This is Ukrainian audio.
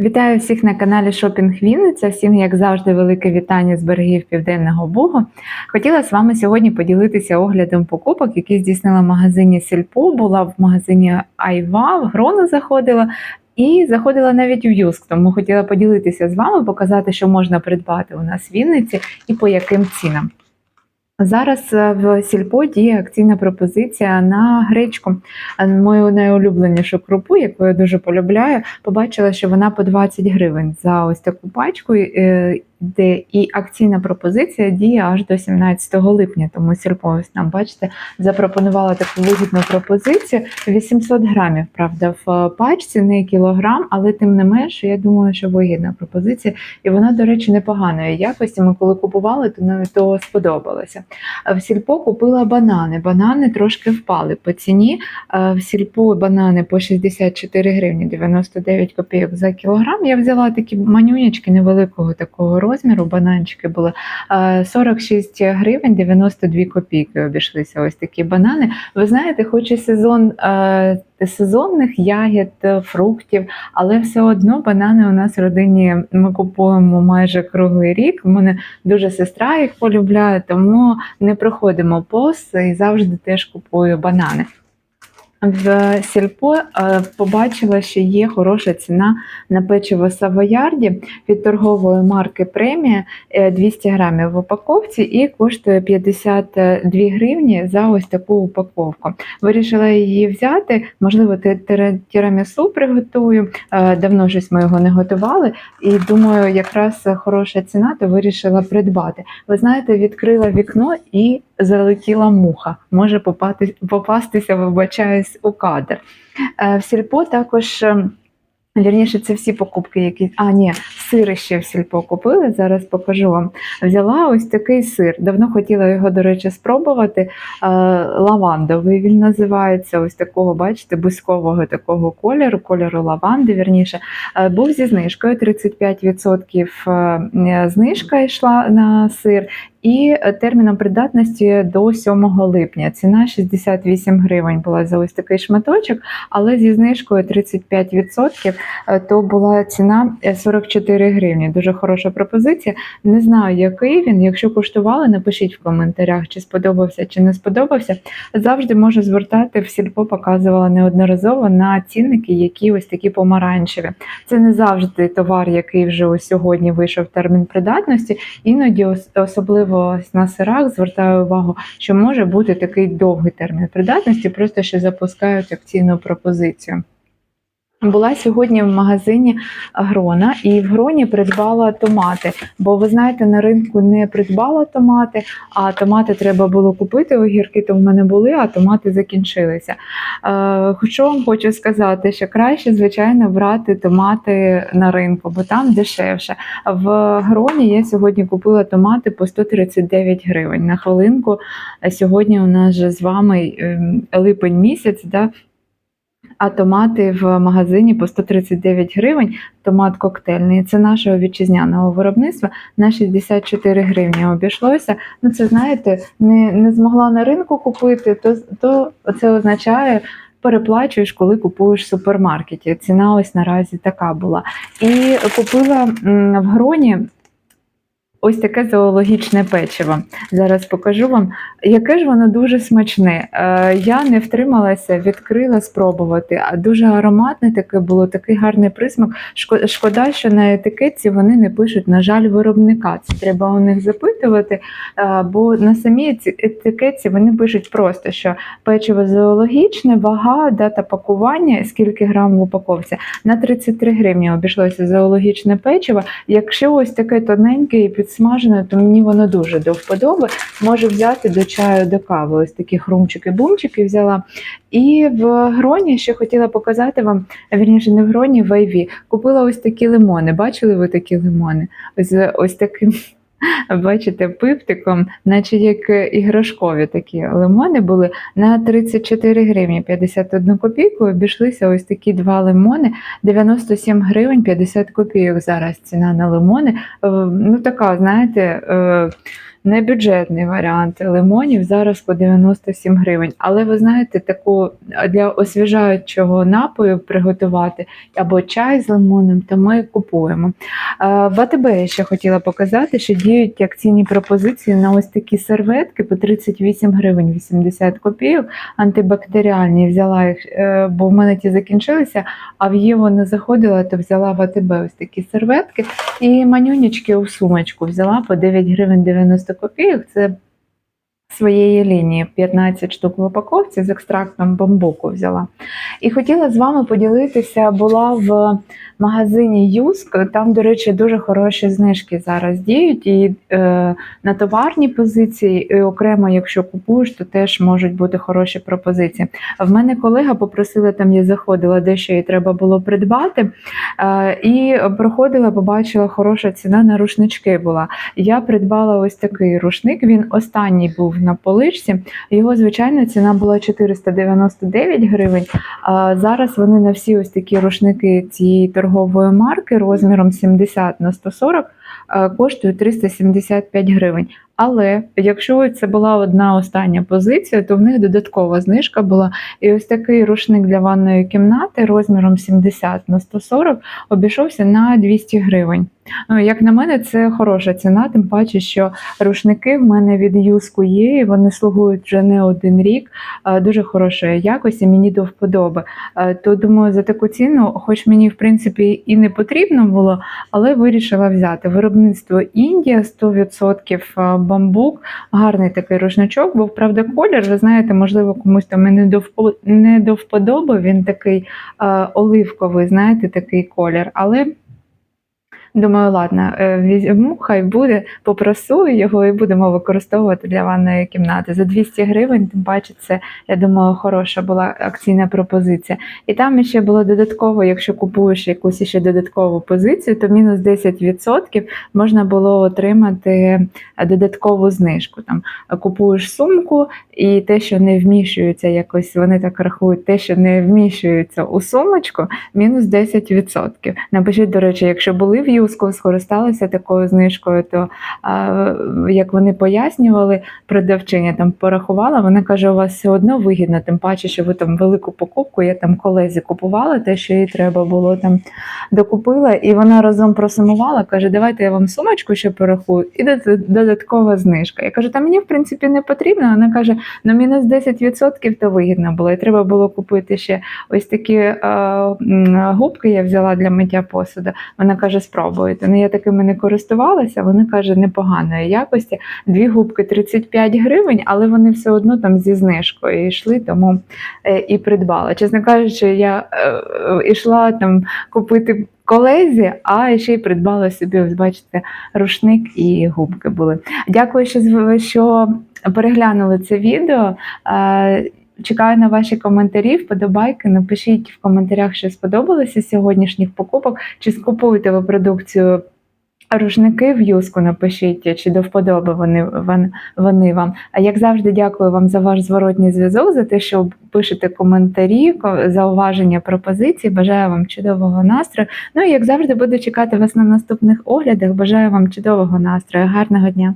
Вітаю всіх на каналі Шопінг Вінниця. Всім, як завжди, велике вітання з берегів Південного Бугу. Хотіла з вами сьогодні поділитися оглядом покупок, які здійснила в магазині Сільпо. Була в магазині Айва, в Грону заходила. І заходила навіть в Юск, тому хотіла поділитися з вами, показати, що можна придбати у нас в Вінниці і по яким цінам. Зараз е, в Сільпо діє акційна пропозиція на гречку. А Мою найулюбленішу крупу, яку я дуже полюбляю, побачила, що вона по 20 гривень за ось таку пачку, е, де і акційна пропозиція діє аж до 17 липня. Тому Сільпо нам, бачите, запропонувала таку вигідну пропозицію 800 грамів, правда, в пачці, не кілограм, але тим не менше, я думаю, що вигідна пропозиція. І вона, до речі, непоганої якості. Ми коли купували, то навіть то сподобалося. В сільпо купила банани. Банани трошки впали по ціні. В сільпо банани по 64 гривні 99 копійок за кілограм. Я взяла такі манюнячки невеликого такого розміру. Бананчики були 46 гривень 92 копійки. Обійшлися ось такі банани. Ви знаєте, хоч і сезон. е, Сезонних ягід, е, фруктів, але все одно банани у нас в родині ми купуємо майже круглий рік. У мене дуже сестра їх полюбляє, тому не проходимо повз і завжди теж купую банани. В сільпо е, побачила, що є хороша ціна на печиво Савоярді від торгової марки Премія е, 200 грамів в упаковці і коштує 52 гривні за ось таку упаковку. Вирішила її взяти. Можливо, тірамісу приготую. Е, Давно щось ми його не готували, і думаю, якраз хороша ціна, то вирішила придбати. Ви знаєте, відкрила вікно і залетіла муха. Може попати, попастися, вибачаюсь, у кадр. Е, В сільпо також. ем, Вірніше, це всі покупки, які. А, ні, сири ще в сільпо купили. Зараз покажу вам. Взяла ось такий сир. Давно хотіла його, до речі, спробувати. Е, лавандовий він називається. Ось такого, бачите, бузькового такого кольору, кольору лаванди, вірніше. Е, був зі знижкою 35% е, знижка йшла на сир. І е, терміном придатності до 7 липня. Ціна 68 гривень була за ось такий шматочок, але зі знижкою 35% е, то була ціна е, 44 гривні. Дуже хороша пропозиція. Не знаю, який він. Якщо куштували, напишіть в коментарях, чи сподобався, чи не сподобався. Завжди можу звертати в сільпо, показувала неодноразово на цінники, які ось такі помаранчеві. Це не завжди товар, який вже ось сьогодні вийшов термін придатності. Іноді, особливо ось на сирах, звертаю увагу, що може бути такий довгий термін придатності, просто ще запускають акційну пропозицію. Була сьогодні в магазині Грона і в Гроні придбала томати. Бо ви знаєте, на ринку не придбала томати, а томати треба було купити. Огірки то в мене були, а томати закінчилися. Е, Що вам хочу сказати, що краще, звичайно, брати томати на ринку, бо там дешевше. В Гроні я сьогодні купила томати по 139 гривень. На хвилинку е, сьогодні у нас же з вами ем, липень місяць, да? А томати в магазині по 139 гривень. Томат коктейльний. Це нашого вітчизняного виробництва на 64 гривні обійшлося. Ну, це знаєте, не, не змогла на ринку купити, то, то це означає. Переплачуєш, коли купуєш в супермаркеті. Ціна ось наразі така була. І купила в гроні ось таке зоологічне печиво. Зараз покажу вам, яке ж воно дуже смачне. Е, Я не втрималася, відкрила спробувати. А дуже ароматне таке було, такий гарний присмак. Шкода, що на етикетці вони не пишуть, на жаль, виробника. Це треба у них запитувати. е, Бо на самій ці- етикетці вони пишуть просто, що печиво зоологічне, вага, дата пакування, скільки грам в упаковці. На 33 гривні обійшлося зоологічне печиво. Якщо ось таке тоненьке і підсмажене, то мені воно дуже до вподоби. Можу взяти до чаю, до кави. Ось такі хрумчики-бумчики взяла. І в гроні ще хотіла показати вам, вірніше, не в гроні, в Айві. Купила ось такі лимони. Бачили ви такі лимони? Ось, ось таким. Бачите, пиптиком, наче як е, іграшкові такі лимони були на 34 гривні 51 копійку. Обійшлися ось такі два лимони, 97 гривень 50 копійок зараз ціна на лимони. Е, Ну така, знаєте, е, небюджетний варіант лимонів зараз по 97 гривень. Але ви знаєте, таку для освіжаючого напою приготувати або чай з лимоном, то ми купуємо. В АТБ я ще хотіла показати, що діють акційні пропозиції на ось такі серветки по 38 гривень 80 копійок. Антибактеріальні взяла їх, е, бо в мене ті закінчилися, а в Єву не заходила, то взяла в АТБ ось такі серветки. І манюнічки у сумочку взяла по 9 гривень 90 копійок. Це своєї лінії 15 штук в упаковці з екстрактом бамбуку взяла. І хотіла з вами поділитися, була в магазині Юск. Там, до речі, дуже хороші знижки зараз діють. І е, на товарні позиції, і окремо, якщо купуєш, то теж можуть бути хороші пропозиції. В мене колега попросила, там я заходила, дещо їй треба було придбати. Е, і проходила, побачила, хороша ціна на рушнички була. Я придбала ось такий рушник. Він останній був на поличці. Його звичайна ціна була 499 гривень. А зараз вони на всі ось такі рушники цієї торгової марки розміром 70 на 140 е, коштують 375 гривень. Але якщо це була одна остання позиція, то в них додаткова знижка була. І ось такий рушник для ванної кімнати розміром 70 на 140 обійшовся на 200 гривень. Ну, як на мене, це хороша ціна, тим паче, що рушники в мене від Юску є, і вони слугують вже не один рік, е, дуже хорошої якості, мені до вподоби. Е, То думаю, за таку ціну, хоч мені в принципі і не потрібно було, але вирішила взяти. Виробництво Індія 100% бамбук, гарний такий рушничок, був правда колір. Ви знаєте, можливо, комусь там і не до впо- не до вподоби. Він такий е, оливковий, знаєте, такий колір. Але думаю, ладно, е, візьму, хай буде, попросую його і будемо використовувати для ванної кімнати. За 200 гривень, тим паче, це, я думаю, хороша була акційна пропозиція. І там ще було додатково, якщо купуєш якусь ще додаткову позицію, то мінус 10% можна було отримати додаткову знижку. Там купуєш сумку, і те, що не вміщується якось, вони так рахують, те, що не вміщується у сумочку, мінус 10%. Напишіть, до речі, якщо були в Юску, скористалися такою знижкою, то як вони пояснювали, продавчиня там порахувала, вона каже, у вас все одно вигідно, тим паче, що ви там велику покупку, я там колезі купувала, те, що їй треба було там докупила, і вона разом просумувала, каже, давайте я вам сумочку ще порахую, і дод- додаткова знижка. Я кажу, та мені в принципі не потрібно. Вона каже, ну мінус 10% то вигідно було. І треба було купити ще ось такі е, губки. Я взяла для миття посуду. Вона каже, спробуйте. Ну я такими не користувалася. Вона каже, непоганої якості. Дві губки 35 гривень, але вони все одно там зі знижкою йшли, тому е, і придбала. Чесно кажучи, я е, е, йшла там купити. Колезі, а ще й придбала собі, ось бачите, рушник і губки були. Дякую, що, що переглянули це відео. Чекаю на ваші коментарі, вподобайки. Напишіть в коментарях, що сподобалося сьогоднішніх покупок, чи скупуєте ви продукцію. Рушники в юску напишіть, чи до вподоби вони, вони, вам. А як завжди, дякую вам за ваш зворотній зв'язок, за те, що пишете коментарі, ко- зауваження, пропозиції. Бажаю вам чудового настрою. Ну і як завжди, буду чекати вас на наступних оглядах. Бажаю вам чудового настрою, гарного дня!